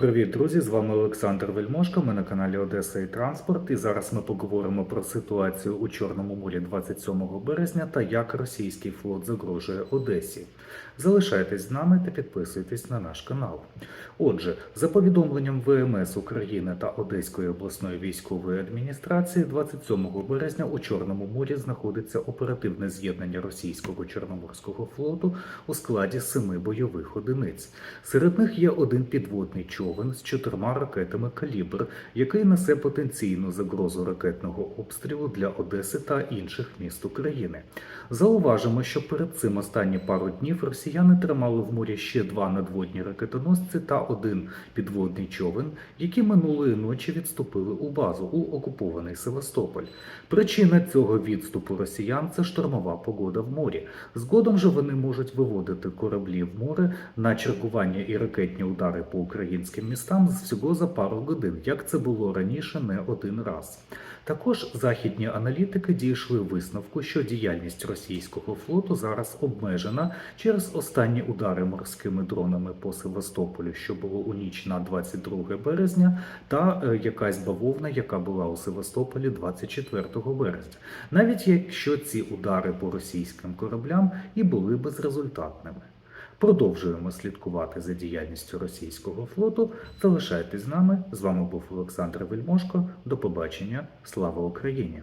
Привіт, друзі! З вами Олександр Вельмошко. Ми на каналі Одеса і Транспорт. І зараз ми поговоримо про ситуацію у Чорному морі 27 березня та як російський флот загрожує Одесі. Залишайтесь з нами та підписуйтесь на наш канал. Отже, за повідомленням ВМС України та Одеської обласної військової адміністрації, 27 березня у Чорному морі знаходиться оперативне з'єднання російського Чорноморського флоту у складі семи бойових одиниць. Серед них є один підводний човен з чотирма ракетами калібр, який несе потенційну загрозу ракетного обстрілу для Одеси та інших міст України. Зауважимо, що перед цим останні пару днів росіяни тримали в морі ще два надводні ракетоносці та один підводний човен, які минулої ночі відступили у базу у окупований Севастополь. Причина цього відступу росіян це штормова погода в морі. Згодом же вони можуть виводити кораблі в море на чергування і ракетні удари по українським містам всього за пару годин, як це було раніше не один раз. Також західні аналітики дійшли висновку, що діяльність російського флоту зараз обмежена через останні удари морськими дронами по Севастополю, що було у ніч на 22 березня, та е, якась бавовна, яка була у Севастополі 24 березня. Навіть якщо ці удари по російським кораблям і були безрезультатними. Продовжуємо слідкувати за діяльністю російського флоту. Залишайтесь з нами. З вами був Олександр Вельмошко. До побачення. Слава Україні!